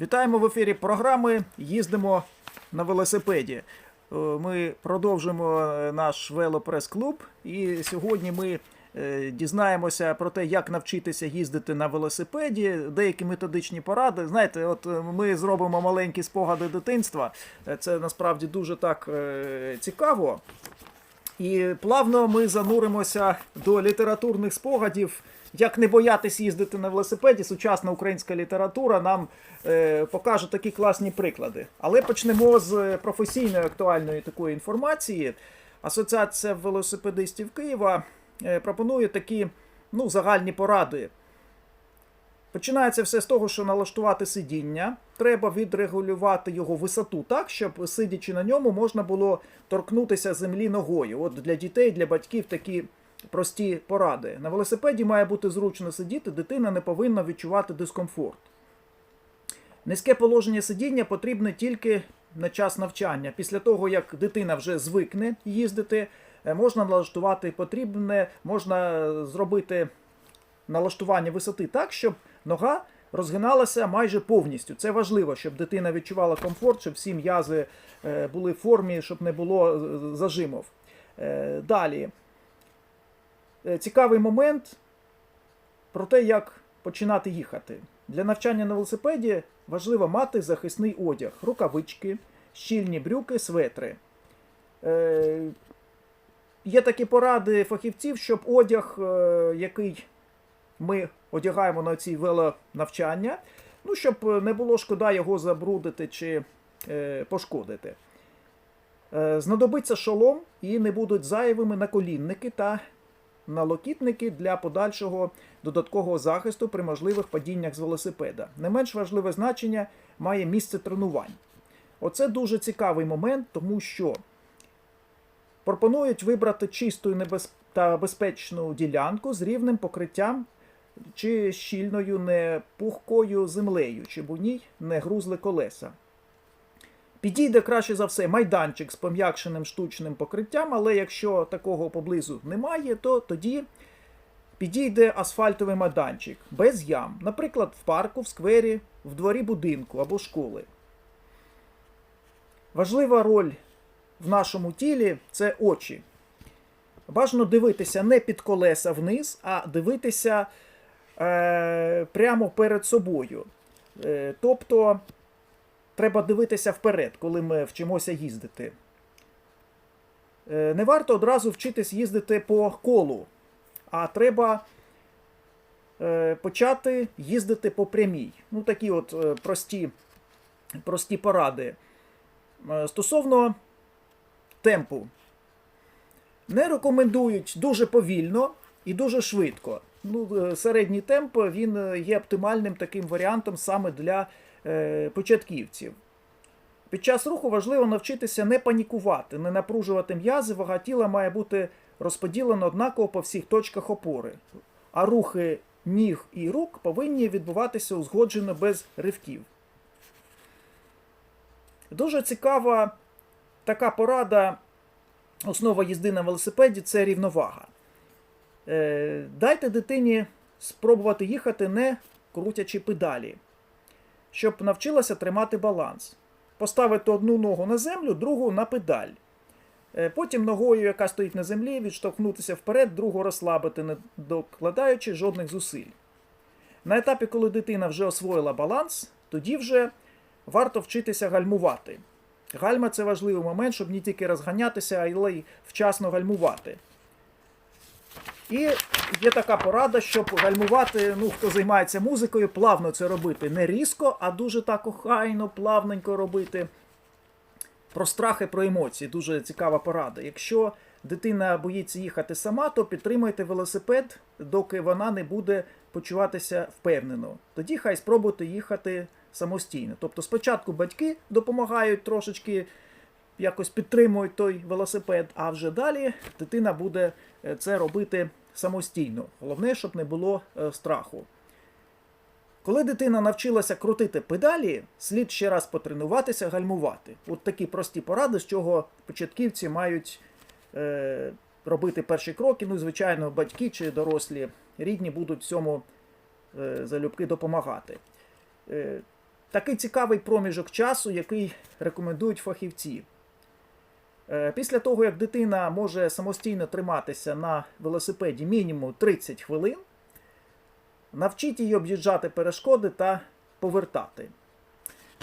Вітаємо в ефірі програми Їздимо на велосипеді. Е, Ми продовжуємо е, наш велопрес-клуб, і сьогодні ми е, дізнаємося про те, як навчитися їздити на велосипеді, деякі методичні поради. Знаєте, от ми зробимо маленькі спогади дитинства. Це насправді дуже так цікаво. І плавно ми зануримося до літературних спогадів. Як не боятись їздити на велосипеді, сучасна українська література нам е, покаже такі класні приклади. Але почнемо з професійної актуальної такої інформації. Асоціація велосипедистів Києва е, пропонує такі ну, загальні поради. Починається все з того, що налаштувати сидіння. Треба відрегулювати його висоту так, щоб сидячи на ньому, можна було торкнутися землі ногою. От для дітей, для батьків такі прості поради. На велосипеді має бути зручно сидіти, дитина не повинна відчувати дискомфорт. Низьке положення сидіння потрібне тільки на час навчання. Після того, як дитина вже звикне їздити, е, можна налаштувати потрібне, можна зробити налаштування висоти так, щоб нога розгиналася майже повністю. Це важливо, щоб дитина відчувала комфорт, щоб всі м'язи е, були в формі, щоб не було е, зажимів. Е, Далі. Е, Цікавий момент про те, як починати їхати. Для навчання на велосипеді важливо мати захисний одяг, рукавички, щільні брюки, светри. Е, Є такі поради фахівців, щоб одяг, е, який ми одягаємо на ці велонавчання, ну, щоб не було шкода його забрудити чи е, пошкодити. Е, знадобиться шолом і не будуть зайвими наколінники та налокітники для подальшого додаткового захисту при можливих падіннях з велосипеда. Не менш важливе значення має місце тренувань. Оце дуже цікавий момент, тому що пропонують вибрати чисту та безпечну ділянку з рівним покриттям чи щільною не пухкою землею, щоб у ній не грузли колеса. Підійде краще за все майданчик з пом'якшеним штучним покриттям, але якщо такого поблизу немає, то тоді підійде асфальтовий майданчик без ям, наприклад, в парку, в сквері, в дворі будинку або школи. Важлива роль в нашому тілі це очі. Бажано дивитися не під колеса вниз, а дивитися е, прямо перед собою. Е, тобто треба дивитися вперед, коли ми вчимося їздити. Е, не варто одразу вчитись їздити по колу, а треба е, почати їздити по прямій. Ну, такі от е, прості, прості поради. Стосовно темпу. Не рекомендують дуже повільно і дуже швидко. Ну, середній темп він є оптимальним таким варіантом саме для початківців. Під час руху важливо навчитися не панікувати, не напружувати м'язи, вага тіла має бути розподілена однаково по всіх точках опори. А рухи ніг і рук повинні відбуватися узгоджено без ривків. Дуже цікава така порада, основа їзди на велосипеді це рівновага. Е, дайте дитині спробувати їхати, не крутячи педалі, щоб навчилася тримати баланс. Поставити одну ногу на землю, другу на педаль. Е, Потім ногою, яка стоїть на землі, відштовхнутися вперед, другу розслабити, не докладаючи жодних зусиль. На етапі, коли дитина вже освоїла баланс, тоді вже варто вчитися гальмувати. Гальма це важливий момент, щоб не тільки розганятися, але й вчасно гальмувати. І є така порада, щоб гальмувати, ну, хто займається музикою, плавно це робити. Не різко, а дуже так охайно, плавненько робити. Про страхи, про емоції. Дуже цікава порада. Якщо дитина боїться їхати сама, то підтримуйте велосипед, доки вона не буде почуватися впевнено. Тоді хай спробуйте їхати самостійно. Тобто спочатку батьки допомагають трошечки, якось підтримують той велосипед, а вже далі дитина буде е, це робити самостійно. Головне, щоб не було е, страху. Коли дитина навчилася крутити педалі, слід ще раз потренуватися гальмувати. От такі прості поради, з чого початківці мають е, робити перші кроки. Ну, звичайно, батьки чи дорослі рідні будуть цьому е, залюбки допомагати. Е, такий цікавий проміжок часу, який рекомендують фахівці. Е, Після того, як дитина може самостійно триматися на велосипеді мінімум 30 хвилин, навчіть її об'їжджати перешкоди та повертати.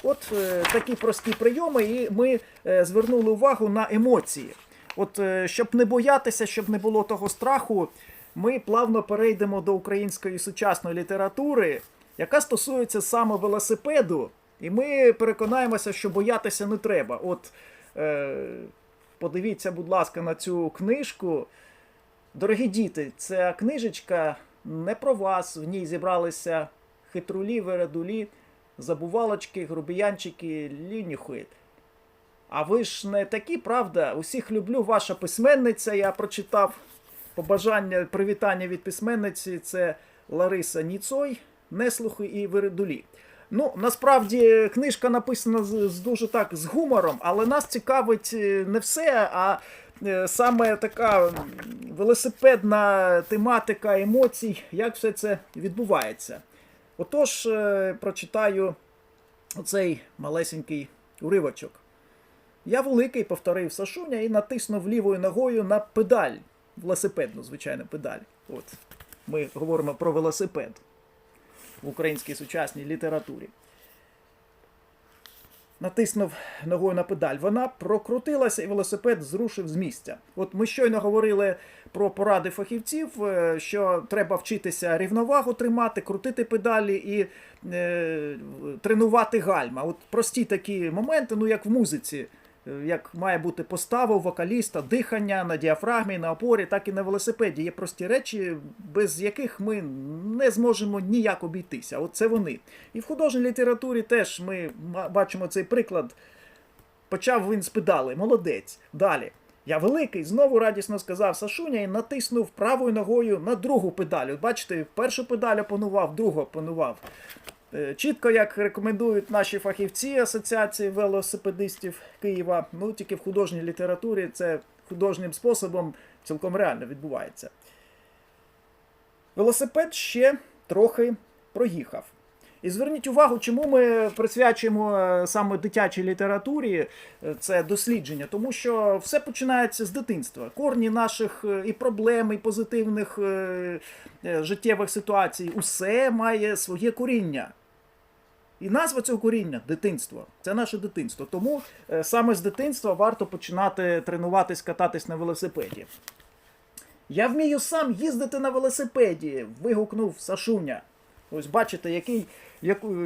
От е, такі прості прийоми, і ми е, звернули увагу на емоції. От, щоб не боятися, щоб не було того страху, ми плавно перейдемо до української сучасної літератури, яка стосується саме велосипеду, і ми переконаємося, що боятися не треба. От е, подивіться, будь ласка, на цю книжку. Дорогі діти, ця книжечка не про вас. В ній зібралися хитрулі, вередулі, забувалочки, грубіянчики, лінюхи. А ви ж не такі, правда? Усіх люблю, ваша письменниця. Я прочитав побажання, привітання від письменниці. Це Лариса Ніцой, Неслухи і Вередулі. Ну, насправді книжка написана з, дуже так з гумором, але нас цікавить е, не все, а е, саме така велосипедна тематика емоцій, як все це відбувається. Отож, е, прочитаю оцей малесенький уривочок. Я великий, повторив Сашуня і натиснув лівою ногою на педаль. Велосипедну, звичайно, педаль. От. Ми говоримо про велосипед в українській сучасній літературі. Натиснув ногою на педаль. Вона прокрутилася і велосипед зрушив з місця. От ми щойно говорили про поради фахівців, е, що треба вчитися рівновагу тримати, крутити педалі і е, тренувати гальма. От прості такі моменти, ну як в музиці. Е, Як має бути постава у вокаліста, дихання на діафрагмі, на опорі, так і на велосипеді. Є прості речі, без яких ми не зможемо ніяк обійтися. От це вони. І в художній літературі теж ми бачимо цей приклад. Почав він з педали, молодець. Далі. Я великий, знову радісно сказав Сашуня і натиснув правою ногою на другу педаль. От бачите, першу педаль опанував, другу опанував. Е, Чітко, як рекомендують наші фахівці Асоціації велосипедистів Києва, ну тільки в художній літературі це художнім способом цілком реально відбувається. Велосипед ще трохи проїхав. І зверніть увагу, чому ми присвячуємо е, саме дитячій літературі е, це дослідження, тому що все починається з дитинства. Корні наших і проблем, і позитивних життєвих ситуацій, усе має своє коріння. І назва цього коріння дитинство. Це наше дитинство. Тому е, саме з дитинства варто починати тренуватись, кататись на велосипеді. Я вмію сам їздити на велосипеді. вигукнув Сашуня. Ось бачите, який,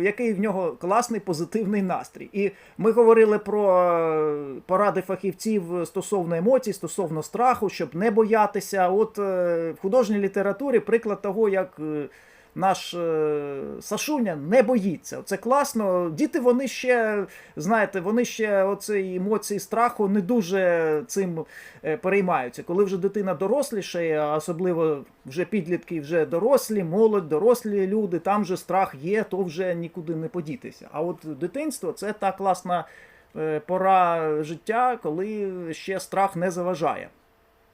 який в нього класний позитивний настрій. І ми говорили про е, поради фахівців стосовно емоцій, стосовно страху, щоб не боятися. От е, в художній літературі приклад того, як наш е, Сашуня не боїться. Це класно. Діти вони ще, знаєте, вони ще оці емоції страху не дуже цим е, переймаються. Коли вже дитина дорослішає, а особливо вже підлітки, вже дорослі, молодь, дорослі люди, там вже страх є, то вже нікуди не подітися. А от дитинство це та класна е, пора життя, коли ще страх не заважає.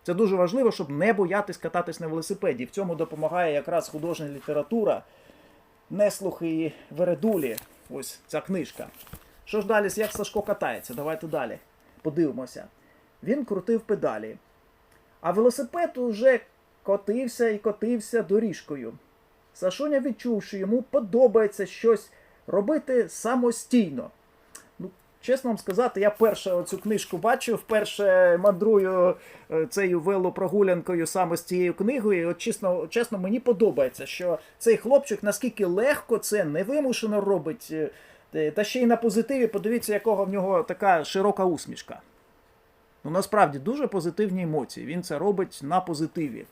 Це дуже важливо, щоб не боятись кататись на велосипеді. В цьому допомагає якраз художня література, неслухи вередулі. Ось ця книжка. Що ж далі, як Сашко катається? Давайте далі. Подивимося. Він крутив педалі. А велосипед уже котився і котився доріжкою. Сашуня відчув, що йому подобається щось робити самостійно. Чесно вам сказати, я перше цю книжку бачу, вперше мандрую е, цією велопрогулянкою саме з цією книгою. І от чесно, чесно, мені подобається, що цей хлопчик наскільки легко це невимушено робить. е, е, Та ще й на позитиві, подивіться, якого в нього така широка усмішка. Ну, насправді дуже позитивні емоції. Він це робить на позитиві.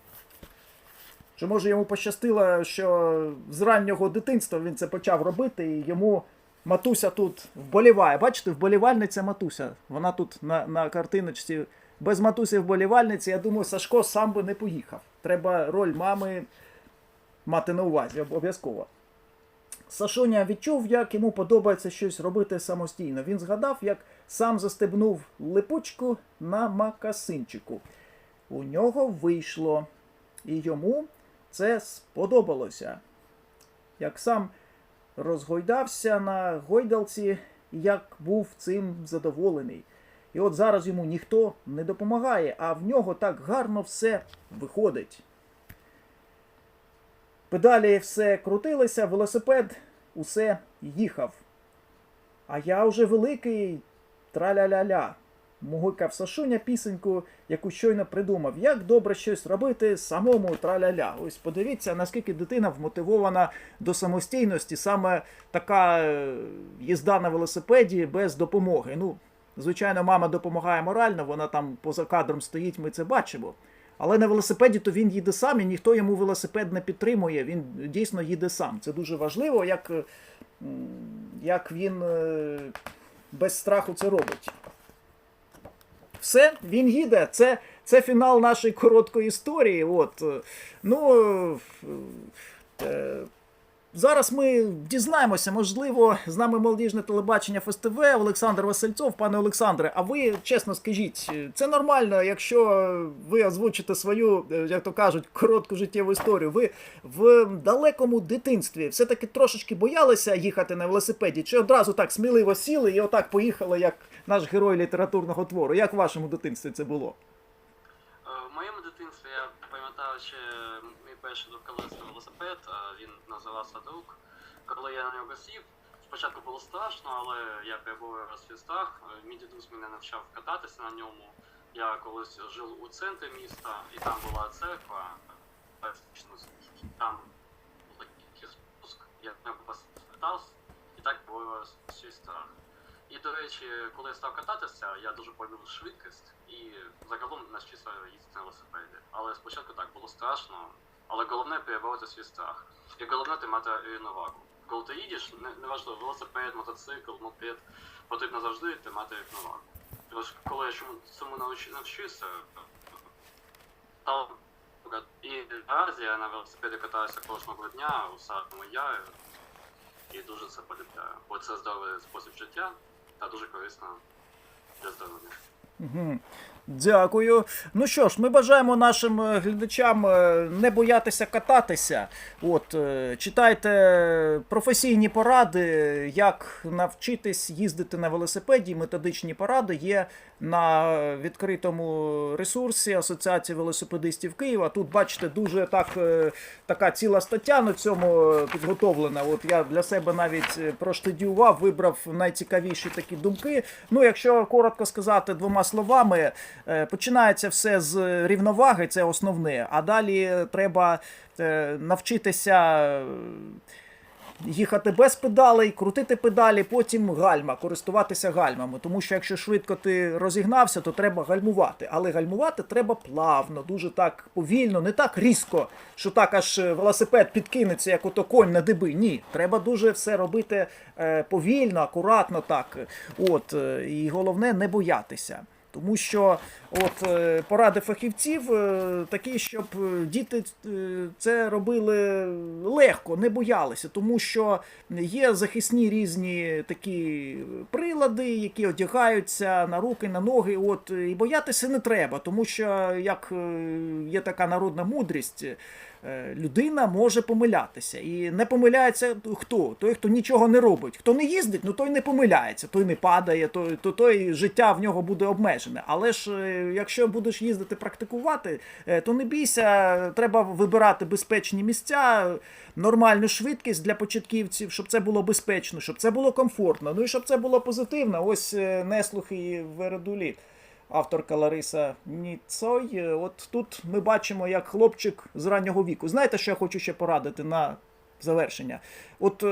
Що може йому пощастило, що з раннього дитинства він це почав робити, і йому матуся тут вболіває. Бачите, вболівальниця матуся. Вона тут на, на картиночці без матусі вболівальниці. Я думаю, Сашко сам би не поїхав. Треба роль мами мати на увазі обов'язково. Сашуня відчув, як йому подобається щось робити самостійно. Він згадав, як сам застебнув липучку на макасинчику. У нього вийшло, і йому це сподобалося. Як сам розгойдався на гойдалці, як був цим задоволений. І от зараз йому ніхто не допомагає, а в нього так гарно все виходить. Педалі все крутилися, велосипед усе їхав. А я вже великий траля-ля-ля. Мугикав Сашуня пісеньку, яку щойно придумав. Як добре щось робити самому траля-ля. Ось подивіться, наскільки дитина вмотивована до самостійності, саме така е, їзда на велосипеді без допомоги. Ну, звичайно, мама допомагає морально, вона там поза кадром стоїть, ми це бачимо. Але на велосипеді то він їде сам, і ніхто йому велосипед не підтримує. Він дійсно їде сам. Це дуже важливо, як, як він е, без страху це робить. Все, він їде. Це, це фінал нашої короткої історії. От. Ну, е, е, зараз ми дізнаємося, можливо, з нами молодіжне телебачення ФСТВ, Олександр Васильцов. Пане Олександре, а ви чесно скажіть, це нормально, якщо ви озвучите свою, е, як то кажуть, коротку життєву історію. Ви в далекому дитинстві все-таки трошечки боялися їхати на велосипеді, чи одразу так сміливо сіли і отак поїхали, як наш герой літературного твору? Як в вашому дитинстві це було? Е, В моєму дитинстві я пам'ятаю мій перший двоколесний велосипед, він називався Друг. Коли я на нього сів, спочатку було страшно, але я перебував свій страх. Е, Мій дідусь мене навчав кататися на ньому. Я колись жив у центрі міста, і там була церква. Там був такий спуск, я нього спитався, і так було свій страх. І, до речі, коли я став кататися, я дуже полюбив швидкість і загалом навчився їздити на велосипеді. Але спочатку так було страшно, але головне перебороти свій страх. І головне ти мати рівновагу. Коли ти їдеш, не, неважливо, велосипед, мотоцикл, мопед, потрібно завжди ти мати рівновагу. Тож, коли я цьому навч- навчився, то і наразі я на велосипеді катаюся кожного дня у самому ярі і дуже це полюбляю. Бо це здоровий спосіб життя та дуже корисно для здоров'я. Дякую. Ну що ж, ми бажаємо нашим е, глядачам е, не боятися кататися. От, е, читайте професійні поради, як навчитись їздити на велосипеді. Методичні поради є на відкритому ресурсі Асоціації велосипедистів Києва. Тут, бачите, дуже так, така ціла стаття на цьому підготовлена. От я для себе навіть проштудіював, вибрав найцікавіші такі думки. Ну, якщо коротко сказати двома словами, починається все з рівноваги, це основне. А далі треба е, навчитися. е, Їхати без педалей, крутити педалі, потім гальма, користуватися гальмами. Тому що якщо швидко ти розігнався, то треба гальмувати. Але гальмувати треба плавно, дуже так повільно, не так різко, що так аж е, велосипед підкинеться, як ото конь на диби. Ні, треба дуже все робити е, повільно, акуратно так. От, е, і головне не боятися. Тому що от е, поради фахівців е, такі, щоб е, діти це робили легко, не боялися, тому що є захисні різні такі прилади, які одягаються на руки, на ноги. От і боятися не треба, тому що як є така народна мудрість. Людина може помилятися. І не помиляється хто? Той, хто нічого не робить. Хто не їздить, ну той не помиляється, той не падає, той, то той життя в нього буде обмежене. Але ж е, якщо будеш їздити практикувати, е, то не бійся, треба вибирати безпечні місця, нормальну швидкість для початківців, щоб це було безпечно, щоб це було комфортно. Ну і щоб це було позитивно. Ось е, неслух і вередуліт авторка Лариса Ніцой. От тут ми бачимо, як хлопчик з раннього віку. Знаєте, що я хочу ще порадити на завершення? От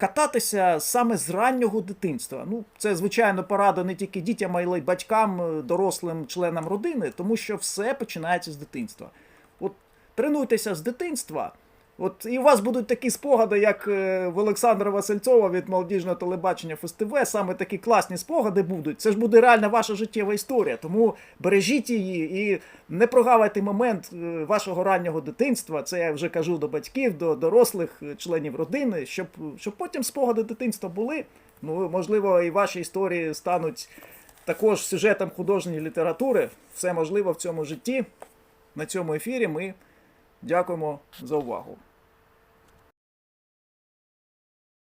кататися саме з раннього дитинства. Ну, це, звичайно, порада не тільки дітям, але й батькам, е, дорослим членам родини, тому що все починається з дитинства. От тренуйтеся з дитинства. От і у вас будуть такі спогади, як е, в Олександра Васильцова від молодіжного телебачення ФСТВ. Саме такі класні спогади будуть. Це ж буде реальна ваша життєва історія. Тому бережіть її і не прогавайте момент е, вашого раннього дитинства. Це я вже кажу до батьків, до дорослих е, членів родини, щоб, щоб потім спогади дитинства були. Ну, можливо, і ваші історії стануть також сюжетом художньої літератури. Все можливо в цьому житті. На цьому ефірі ми дякуємо за увагу.